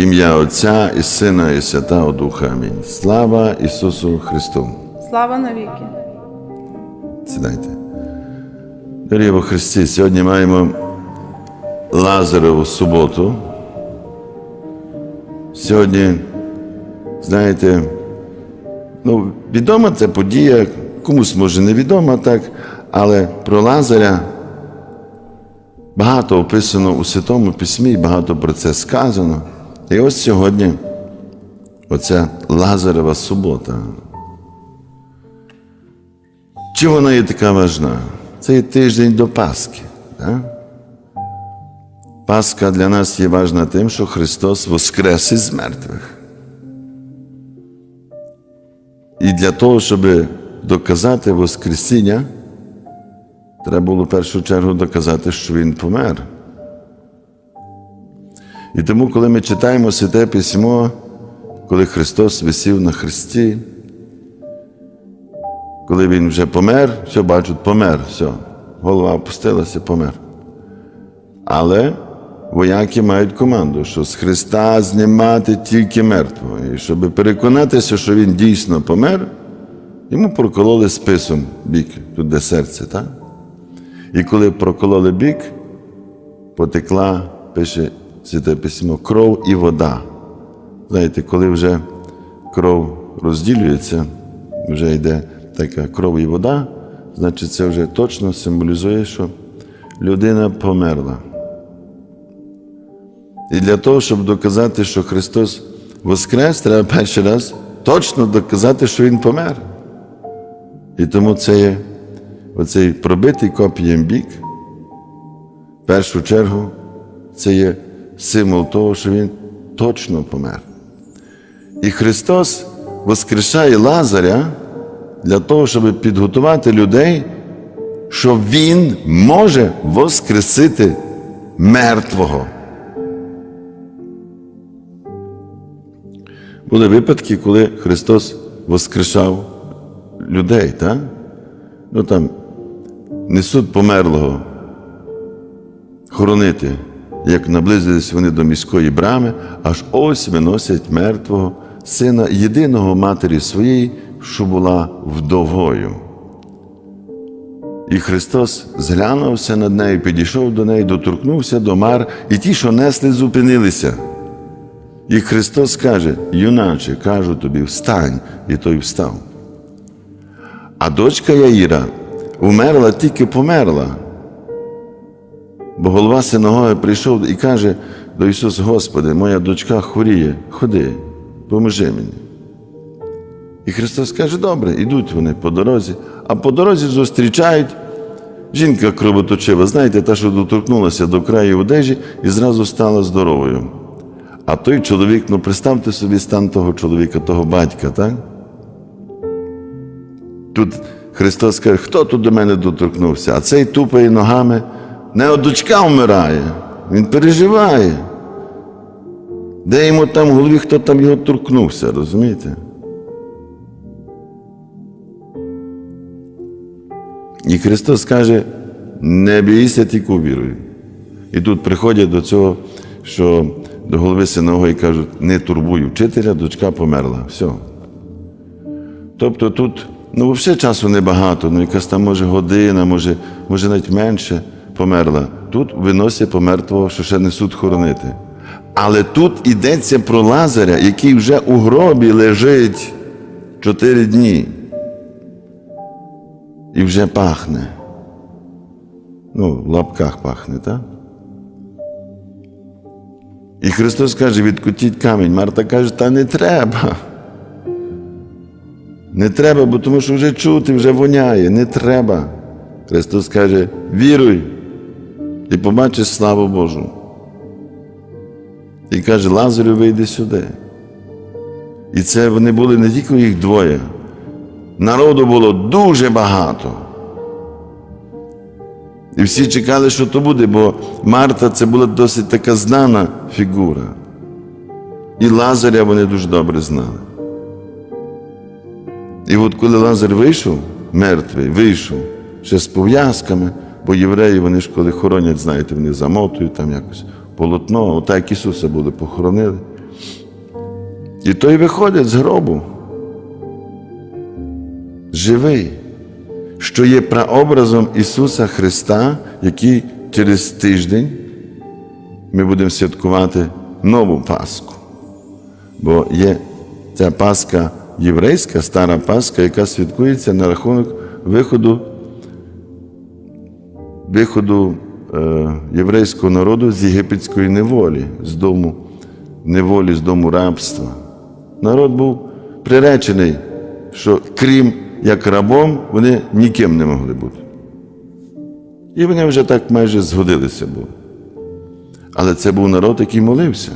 Ім'я Отця і Сина, і Святого Духа. Амінь. Слава Ісусу Христу! Слава навіки! Сідайте. Дорогі во Христі, сьогодні маємо Лазареву суботу. Сьогодні, знаєте, ну, відома ця подія, комусь може невідома так, але про Лазаря багато описано у Святому Письмі, багато про це сказано. І ось сьогодні оця Лазарева субота. Чому вона є така важна? Це є тиждень до Пасхи. Так? Пасха для нас є важна тим, що Христос воскрес із мертвих. І для того, щоб доказати Воскресіння, треба було в першу чергу доказати, що Він помер. І тому, коли ми читаємо Святе Письмо, коли Христос висів на Христі, коли він вже помер, все бачать, помер, все. Голова опустилася, помер. Але вояки мають команду, що з Христа знімати тільки мертвого. І щоб переконатися, що він дійсно помер, йому прокололи списом бік, тут де серце, так? І коли прокололи бік, потекла, пише Святе Письмо, кров і вода. Знаєте, коли вже кров розділюється, вже йде така кров і вода, значить це вже точно символізує, що людина померла. І для того, щоб доказати, що Христос воскрес, треба перший раз точно доказати, що Він помер. І тому це є оцей пробитий копієм бік, в першу чергу, це є символ того, що Він точно помер. І Христос воскрешає Лазаря для того, щоб підготувати людей, що Він може воскресити мертвого. Були випадки, коли Христос воскрешав людей, так? Ну там несуть померлого хоронити, як наблизились вони до міської брами, аж ось виносять мертвого сина єдиного матері своєї, що була вдовою. І Христос зглянувся над нею, підійшов до неї, доторкнувся до мар, і ті, що несли, зупинилися. І Христос каже: юначе, кажу тобі, встань, і той встав. А дочка Яїра умерла, тільки померла. Бо голова синагоги прийшов і каже до Ісуса, Господи, моя дочка хворіє, ходи, поможи мені. І Христос каже, добре, ідуть вони по дорозі, а по дорозі зустрічають жінка кровоточива, знаєте, та, що доторкнулася до краю одежі і зразу стала здоровою. А той чоловік, ну представте собі стан того чоловіка, того батька, так? Тут Христос каже, хто тут до мене доторкнувся? А цей тупає ногами. Не от дочка вмирає, він переживає. Де йому там в голові, хто там його торкнувся, розумієте? І Христос каже, не бійся, тільки віруй. І тут приходять до цього, що до голови синагоги кажуть, не турбуй вчителя, дочка померла. Все. Тобто тут, ну, взагалі часу небагато, ну якась там може година, може, може навіть менше померла. Тут виносять помертвого, що ще несуть хоронити. Але тут йдеться про Лазаря, який вже у гробі лежить чотири дні. І вже пахне. Ну, в лапках пахне, так? І Христос каже, відкотіть камінь. Марта каже, та не треба. Не треба, бо тому що вже чути, вже воняє, не треба. Христос каже, віруй і побачиш славу Божу. І каже, Лазарю, вийди сюди. І це вони були не тільки їх двоє. Народу було дуже багато. І всі чекали, що то буде, бо Марта це була досить така знана фігура. І Лазаря вони дуже добре знали. І от коли Лазар вийшов, мертвий, вийшов ще з пов'язками, бо євреї, вони ж коли хоронять, знаєте, вони замотують там якось полотно, отак Ісуса були похоронили. І той виходить з гробу. Живий, що є прообразом Ісуса Христа, який через тиждень ми будемо святкувати нову Пасху. Бо є ця Пасха єврейська, стара Пасха, яка святкується на рахунок виходу, виходу е, єврейського народу з єгипетської неволі, з дому неволі, з дому рабства. Народ був приречений, що крім як рабом, вони ніким не могли бути. І вони вже так майже згодилися були. Але це був народ, який молився.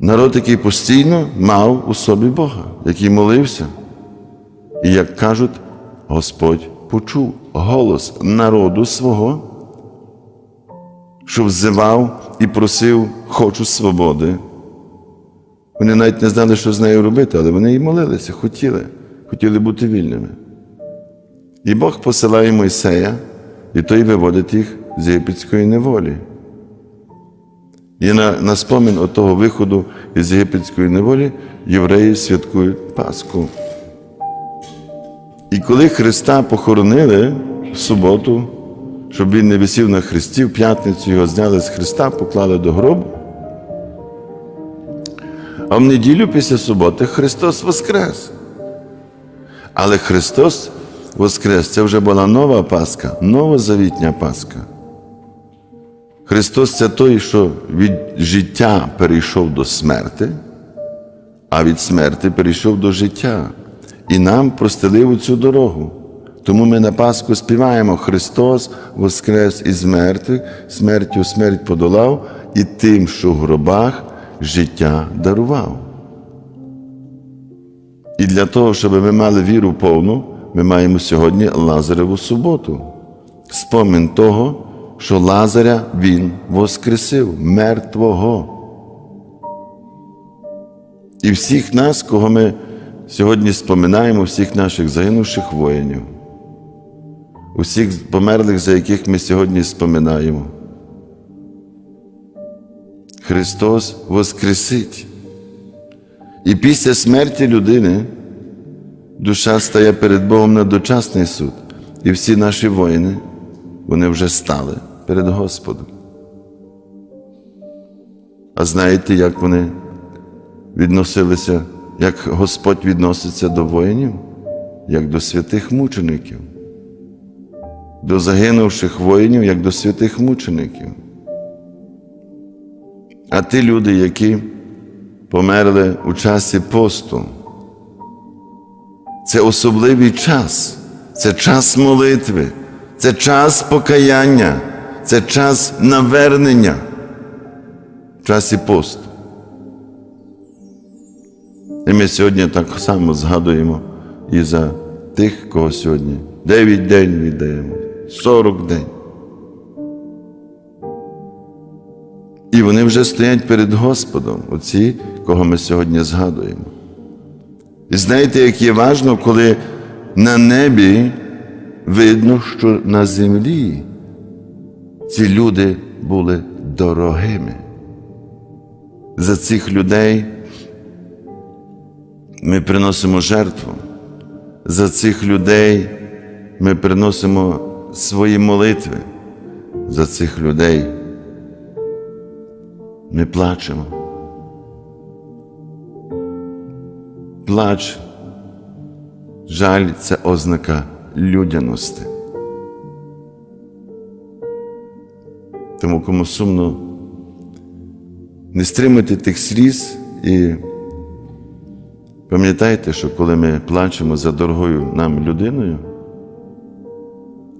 Народ, який постійно мав у собі Бога, який молився. І як кажуть, Господь почув голос народу свого, що взивав і просив, хочу свободи. Вони навіть не знали, що з нею робити, але вони і молилися, хотіли, хотіли бути вільними. І Бог посилає Мойсея, і той виводить їх з єгипетської неволі. І на, на спомін от виходу із єгипетської неволі євреї святкують Пасху. І коли Христа похоронили в суботу, щоб він не висів на хресті, в п'ятницю його зняли з Христа, поклали до гробу. А в неділю після суботи Христос Воскрес. Але Христос Воскрес це вже була нова Пасха, новозавітня Пасха. Христос це той, що від життя перейшов до смерти, а від смерти перейшов до життя і нам простелив цю дорогу. Тому ми на Пасху співаємо Христос Воскрес із мертвих, смертю смерть подолав, і тим, що в гробах життя дарував. І для того, щоб ми мали віру повну, ми маємо сьогодні Лазареву суботу. Спомін того, що Лазаря Він воскресив, мертвого. І всіх нас, кого ми сьогодні споминаємо, всіх наших загинувших воїнів, усіх померлих, за яких ми сьогодні споминаємо. Христос Воскресить. І після смерті людини душа стає перед Богом на дочасний суд. І всі наші воїни, вони вже стали перед Господом. А знаєте, як вони відносилися, як Господь відноситься до воїнів, як до святих мучеників, до загинувших воїнів, як до святих мучеників. А ті люди, які померли у часі посту, це особливий час, це час молитви, це час покаяння, це час навернення в часі посту. І ми сьогодні так само згадуємо і за тих, кого сьогодні 9 день віддаємо, 40 день. І вони вже стоять перед Господом, оці, кого ми сьогодні згадуємо. І знаєте, як є важно, коли на небі видно, що на землі ці люди були дорогими. За цих людей ми приносимо жертву. За цих людей ми приносимо свої молитви. За цих людей ми плачемо. Плач, жаль це ознака людяності. Тому кому сумно, не стримуйте тих сліз і пам'ятайте, що коли ми плачемо за дорогою нам людиною,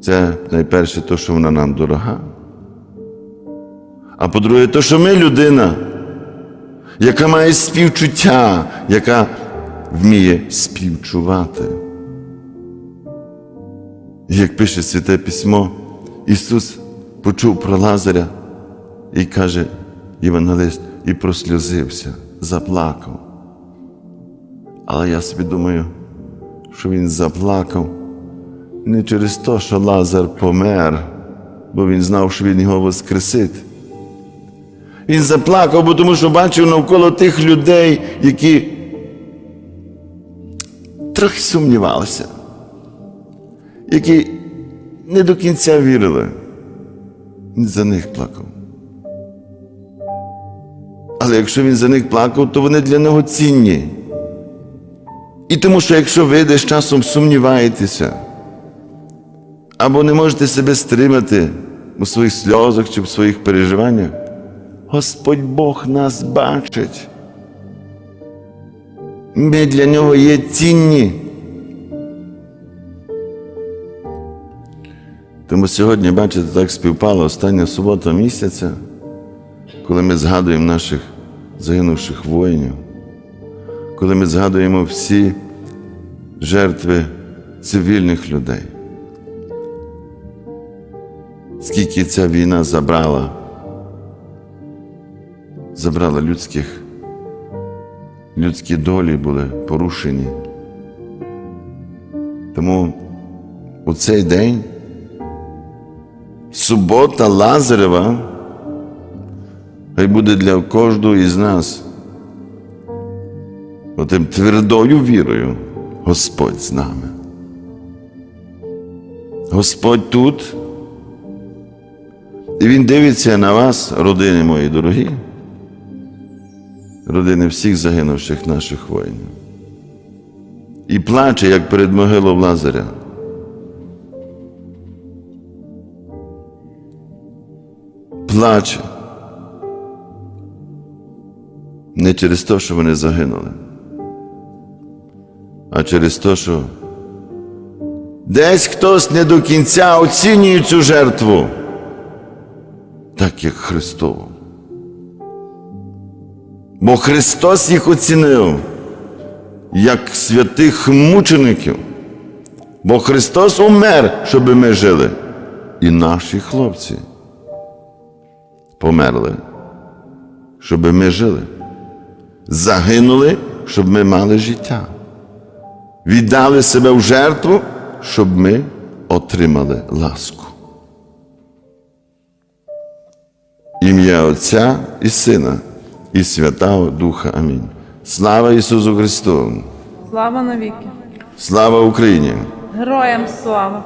це найперше те, що вона нам дорога. А по-друге, то, що ми людина, яка має співчуття, яка вміє співчувати. Як пише Святе Письмо, Ісус почув про Лазаря і каже Євангелист, і просльозився, заплакав. Але я собі думаю, що він заплакав не через те, що Лазар помер, бо він знав, що він його воскресить. Він заплакав, бо тому що бачив навколо тих людей, які трохи сумнівалися, які не до кінця вірили. Він за них плакав. Але якщо він за них плакав, то вони для нього цінні. І тому що якщо ви десь часом сумніваєтеся, або не можете себе стримати у своїх сльозах чи в своїх переживаннях, Господь Бог нас бачить. Ми для нього є цінні. Тому сьогодні, бачите, так співпала остання субота місяця, коли ми згадуємо наших загинувших воїнів, коли ми згадуємо всі жертви цивільних людей. Скільки ця війна забрала, забрала людських, людські долі були порушені. Тому у цей день субота Лазарева хай буде для кожного із нас отим твердою вірою Господь з нами. Господь тут, і Він дивиться на вас, родини мої дорогі, родини всіх загинувших наших воїнів. І плаче, як перед могилою Лазаря. Плаче. Не через те, що вони загинули, а через те, що десь хтось не до кінця оцінює цю жертву, так як Христову. Бо Христос їх оцінив як святих мучеників. Бо Христос умер, щоб ми жили. І наші хлопці померли, щоб ми жили. Загинули, щоб ми мали життя. Віддали себе в жертву, щоб ми отримали ласку. Ім'я Отця і Сина, і Святого Духа. Амінь. Слава Ісусу Христу! Слава навіки! Слава Україні! Героям слава!